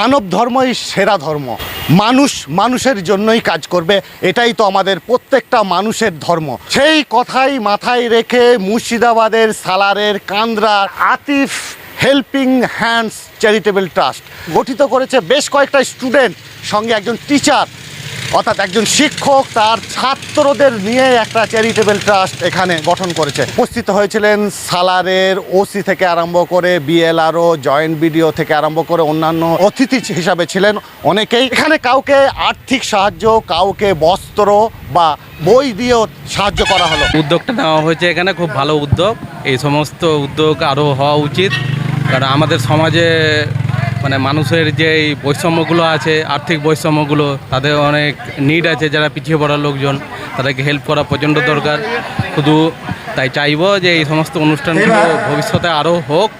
মানব ধর্মই সেরা ধর্ম। মানুষ মানুষের জন্যই কাজ করবে, এটাই তো আমাদের প্রত্যেকটা মানুষের ধর্ম। সেই কথাই মাথায় রেখে মুর্শিদাবাদের সালারের কান্দ্রার Atif helping hands charitable trust গঠিত করেছে বেশ কয়েকটা স্টুডেন্ট, সঙ্গে একজন টিচার। অর্থাৎ একজন শিক্ষক তার ছাত্রদের নিয়ে একটা চ্যারিটেবল ট্রাস্ট এখানে গঠন করেছে। উপস্থিত হয়েছিলেন সালারের ওসি থেকে আরম্ভ করে বিএলআরও, জয়েন্ট বিডিও থেকে আরম্ভ করে অন্যান্য অতিথি হিসাবে ছিলেন অনেকেই। এখানে কাউকে আর্থিক সাহায্য, কাউকে বস্ত্র বা বই দিয়েও সাহায্য করা হলো। উদ্যোগটা নেওয়া হয়েছে এখানে, খুব ভালো উদ্যোগ। এই সমস্ত উদ্যোগ আরও হওয়া উচিত। কারণ আমাদের সমাজে মানে মানুষের যে এই বৈষম্যগুলো আছে আর্থিক বৈষম্যগুলো তাদের অনেক নিড আছে যারা পিছিয়ে পড়া লোকজন তাদেরকে হেল্প করা প্রচণ্ড দরকার। শুধু তাই চাইব যে এই সমস্ত অনুষ্ঠানগুলো ভবিষ্যতে আরও হোক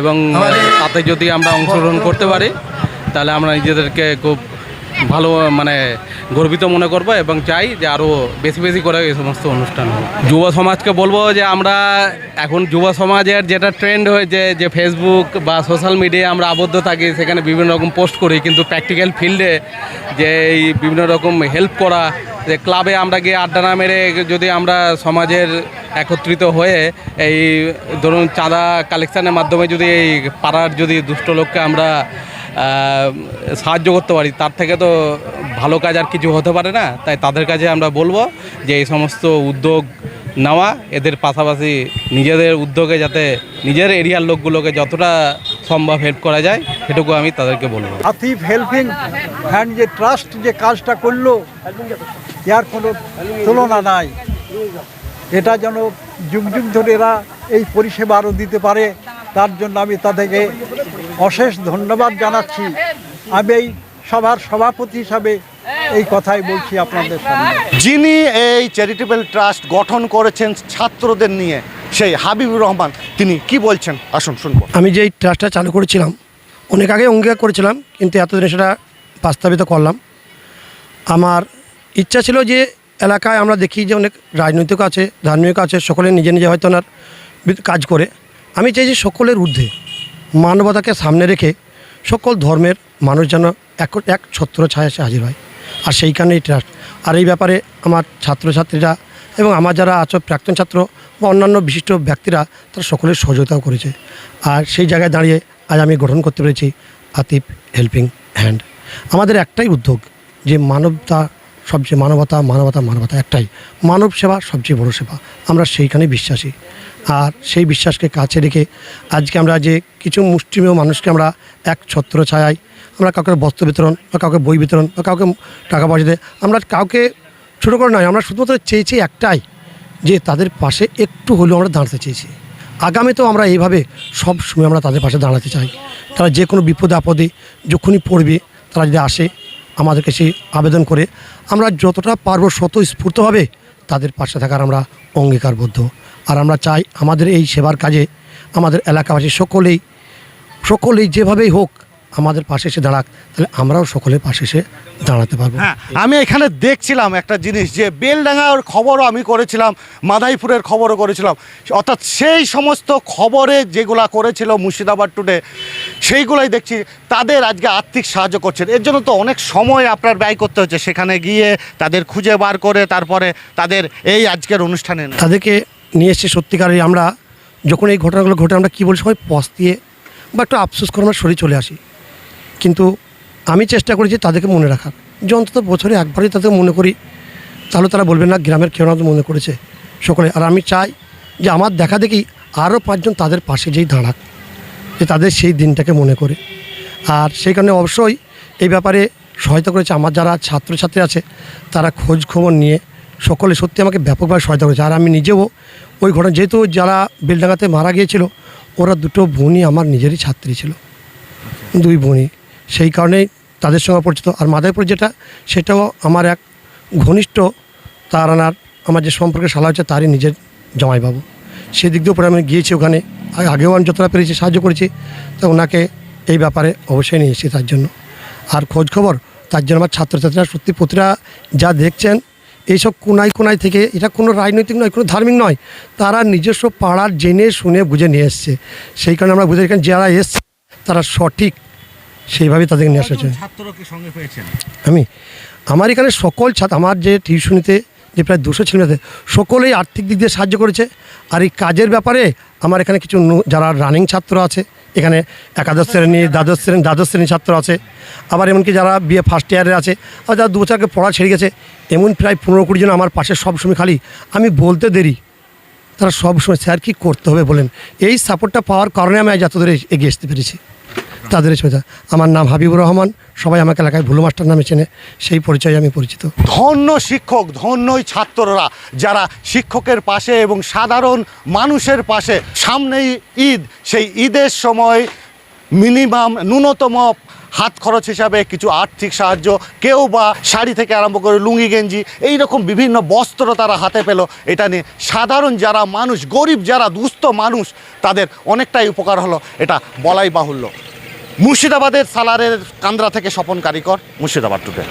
এবং তাতে যদি আমরা অংশগ্রহণ করতে পারি তাহলে আমরা নিজেদেরকে খুব ভালো মানে গর্বিত মনে করব এবং চাই যে আরও বেশি বেশি করে এই সমস্ত অনুষ্ঠান যুব সমাজকে বলব যে আমরা এখন যুব সমাজের যেটা ট্রেন্ড হয়েছে, যে ফেসবুক বা সোশ্যাল মিডিয়ায় আমরা আবদ্ধ থাকি, সেখানে বিভিন্ন রকম পোস্ট করি, কিন্তু প্র্যাকটিক্যাল ফিল্ডে যে এই বিভিন্ন রকম হেল্প করা, যে ক্লাবে আমরা গিয়ে আড্ডা না মেরে যদি আমরা সমাজের একত্রিত হয়ে এই ধরুন চাঁদা কালেকশানের মাধ্যমে যদি এই পাড়ার যদি দুষ্ট লোককে আমরা সাহায্য করতে পারি। তার থেকে তো ভালো কাজ আর কিছু হতে পারে না। তাই তাদের কাছে আমরা বলব যে, এই সমস্ত উদ্যোগ নেওয়া, এদের পাশাপাশি নিজেদের উদ্যোগে যাতে নিজের এরিয়ার লোকগুলোকে যতটা সম্ভব হেল্প করা যায়, সেটুকু আমি তাদেরকে বলব। আতিফ হেল্পিং হ্যান্ড যে ট্রাস্ট যে কাজটা করল, এর কোনো তুলনা নাই। এটা যেন যুগ যুগ ধরে এরা এই পরিষেবা আরও দিতে পারে, তার জন্য আমি তাদেরকে অশেষ ধন্যবাদ জানাচ্ছি। আমি এই সভার সভাপতি হিসাবে এই কথাই বলছি আপনাদের সামনে। যিনি এই চ্যারিটেবল ট্রাস্ট গঠন করেছেন ছাত্রদের নিয়ে সেই হাবিবুর রহমান তিনি কি বলছেন? আসুন শুনব। আমি যেই ট্রাস্টটা চালু করেছিলাম অনেক আগে অঙ্গীকার করেছিলাম কিন্তু এতদিনে সেটা বাস্তবিত করলাম। আমার ইচ্ছা ছিল যে এলাকায় আমরা দেখি যে অনেক রাজনৈতিক আছে ধার্মিক আছে সকলে নিজে নিজে হয়তো ওনার কাজ করে। আমি চাই যে সকলের ঊর্ধ্বে মানবতাকে সামনে রেখে সকল ধর্মের মানুষ যেন এক এক ছত্র ছায়া এসে হাজির হয়। আর সেই কারণেই ট্রাস্ট। আর এই ব্যাপারে আমার ছাত্রছাত্রীরা এবং আমার যারা আছো প্রাক্তন ছাত্র বা অন্যান্য বিশিষ্ট ব্যক্তিরা, তারা সকলের সহযোগিতাও করেছে। আর সেই জায়গায় দাঁড়িয়ে আজ আমি গঠন করতে পেরেছি আতিফ হেল্পিং হ্যান্ড। আমাদের একটাই উদ্যোগ যে মানবতা সবচেয়ে মানবতা মানবতা মানবতা একটাই। মানব সেবা সবচেয়ে বড় সেবা। আমরা সেইখানে বিশ্বাসী। আর সেই বিশ্বাসকে কাছে রেখে আজকে আমরা যে কিছু মুষ্টিমেয় মানুষকে আমরা এক ছত্র ছায়ায় আমরা কাউকে বস্ত্র বিতরণ বা কাউকে বই বিতরণ বা কাউকে টাকা পয়সা দেয়, আমরা কাউকে ছোটো করে নয়, আমরা শুধুমাত্র চেয়েছি একটাই, যে তাদের পাশে একটু হলেও আমরা দাঁড়াতে চেয়েছি। আগামীতেও আমরা এইভাবে সব সময় আমরা তাদের পাশে দাঁড়াতে চাই। তারা যে কোনো বিপদে আপদে যখনই পড়বে, তারা যদি আসে আমাদেরকে সেই আবেদন করে আমরা যতটা পারব স্বতঃস্ফূর্তভাবে তাদের পাশে থাকার আমরা অঙ্গীকারবদ্ধ। আর আমরা চাই আমাদের এই সেবার কাজে আমাদের এলাকাবাসী সকলেই সকলেই যেভাবেই হোক আমাদের পাশে এসে দাঁড়াক, তাহলে আমরাও সকলের পাশে এসে দাঁড়াতে পারব। হ্যাঁ আমি এখানে দেখছিলাম একটা জিনিস যে বেলডাঙ্গার খবরও আমি করেছিলাম, মাদাইপুরের খবরও করেছিলাম। অর্থাৎ সেই সমস্ত খবরে যেগুলা করেছিল মুর্শিদাবাদ টুডে সেইগুলাই দেখছি, তাদের আজকে আর্থিক সাহায্য করছেন। এর জন্য তো অনেক সময় আপনার ব্যয় করতে হচ্ছে। সেখানে গিয়ে তাদের খুঁজে বার করে তারপরে তাদের এই আজকের অনুষ্ঠানে তাদেরকে নিয়ে এসে সত্যিকারের আমরা যখন এই ঘটনাগুলো ঘটে, আমরা কী বলি, সবাই পস দিয়ে বা একটু আফসোস করে আমরা চলে আসি। কিন্তু আমি চেষ্টা করেছি তাদেরকে মনে রাখার। যে অন্তত বছরে একবারই তাদের মনে করি, তাহলে তারা বলবেন, না, গ্রামের কেউ না মনে করেছে সকলে। আর আমি চাই যে আমার দেখা দেখি আরও পাঁচজন তাদের পাশে যেই দাঁড়াক। যে তাদের সেই দিনটাকে মনে করে। আর সেই কারণে অবশ্যই এই ব্যাপারে সহায়তা করেছে আমার যারা ছাত্রছাত্রী আছে, তারা খোঁজ খবর নিয়ে সকলে সত্যি আমাকে ব্যাপকভাবে সহায়তা করেছে। আর আমি নিজেও ওই ঘটনা, যেহেতু যারা বেলডাঙ্গাতে মারা গিয়েছিল, ওরা দুটো বোনই আমার নিজেরই ছাত্রী ছিল। দুই বোনই। সেই কারণেই তাদের সঙ্গে পরিচিত। আর মাদারীপুর যেটা, সেটাও আমার এক ঘনিষ্ঠ তার আনার আমার যে সম্পর্কে শালা হচ্ছে তারই নিজের জামাইবাবু। সেদিক দিয়েও পরে আমি গিয়েছি ওখানে। আগেও আমি যতটা পেরেছি সাহায্য করেছি। তো ওনাকে এই ব্যাপারে অবশ্যই নিয়ে এসেছি তার জন্য। আর খোঁজ খবর তার জন্য আমার ছাত্রছাত্রীরা সত্যি প্রতিটা যা দেখছেন এইসব কোনায় কোনায় থেকে এটা কোনো রাজনৈতিক নয় কোনো ধার্মিক নয় তারা নিজস্ব পাড়ার জেনে শুনে বুঝে নিয়ে এসছে। সেই কারণে আমরা বুঝে এখানে যারা এসছে তারা সঠিক সেইভাবেই তাদেরকে নিয়ে আসা পেয়েছেন? আমি আমার এখানে সকল ছাত্র আমার যে টিউশনিতে যে প্রায় দুশো ছেলেমেয়েতে সকলেই আর্থিক দিক দিয়ে সাহায্য করেছে। আর এই কাজের ব্যাপারে আমার এখানে কিছু যারা রানিং ছাত্র আছে, এখানে একাদশ শ্রেণি দ্বাদশ শ্রেণি, দ্বাদশ শ্রেণির ছাত্র আছে, আবার এমনকি যারা বিএ ফার্স্ট ইয়ারে আছে, আর যারা দু বছর পড়া ছেড়ে গেছে, এমন প্রায় পনেরো কুড়ি জন আমার পাশে সবসময় খালি। আমি বলতে দেরি, তারা সবসময়, স্যার, কী করতে হবে বলেন? এই সাপোর্টটা পাওয়ার কারণে আমি আজ এত দূরে এগিয়ে আসতে পেরেছি। তাদের সোজা আমার নাম হাবিবুর রহমান, সবাই আমাকে এলাকায় ভুলো মাস্টার নামে চেনে, সেই পরিচয়ে আমি পরিচিত। ধন্য শিক্ষক, ধন্যই ছাত্ররা, যারা শিক্ষকের পাশে এবং সাধারণ মানুষের পাশে। সামনেই ঈদ, সেই ঈদের সময় মিনিমাম ন্যূনতম হাত খরচ হিসাবে কিছু আর্থিক সাহায্য, কেউ বা শাড়ি থেকে আরম্ভ করে লুঙ্গি, গেঞ্জি এই রকম বিভিন্ন বস্ত্র তারা হাতে পেল। এটা নিয়ে সাধারণ যারা মানুষ, গরিব যারা দুস্থ মানুষ, তাদের অনেকটাই উপকার হলো। এটা বলাই বাহুল্য। মুর্শিদাবাদের সালারের কান্দ্রা থেকে স্বপন কারিকর মুর্শিদাবাদ টুডে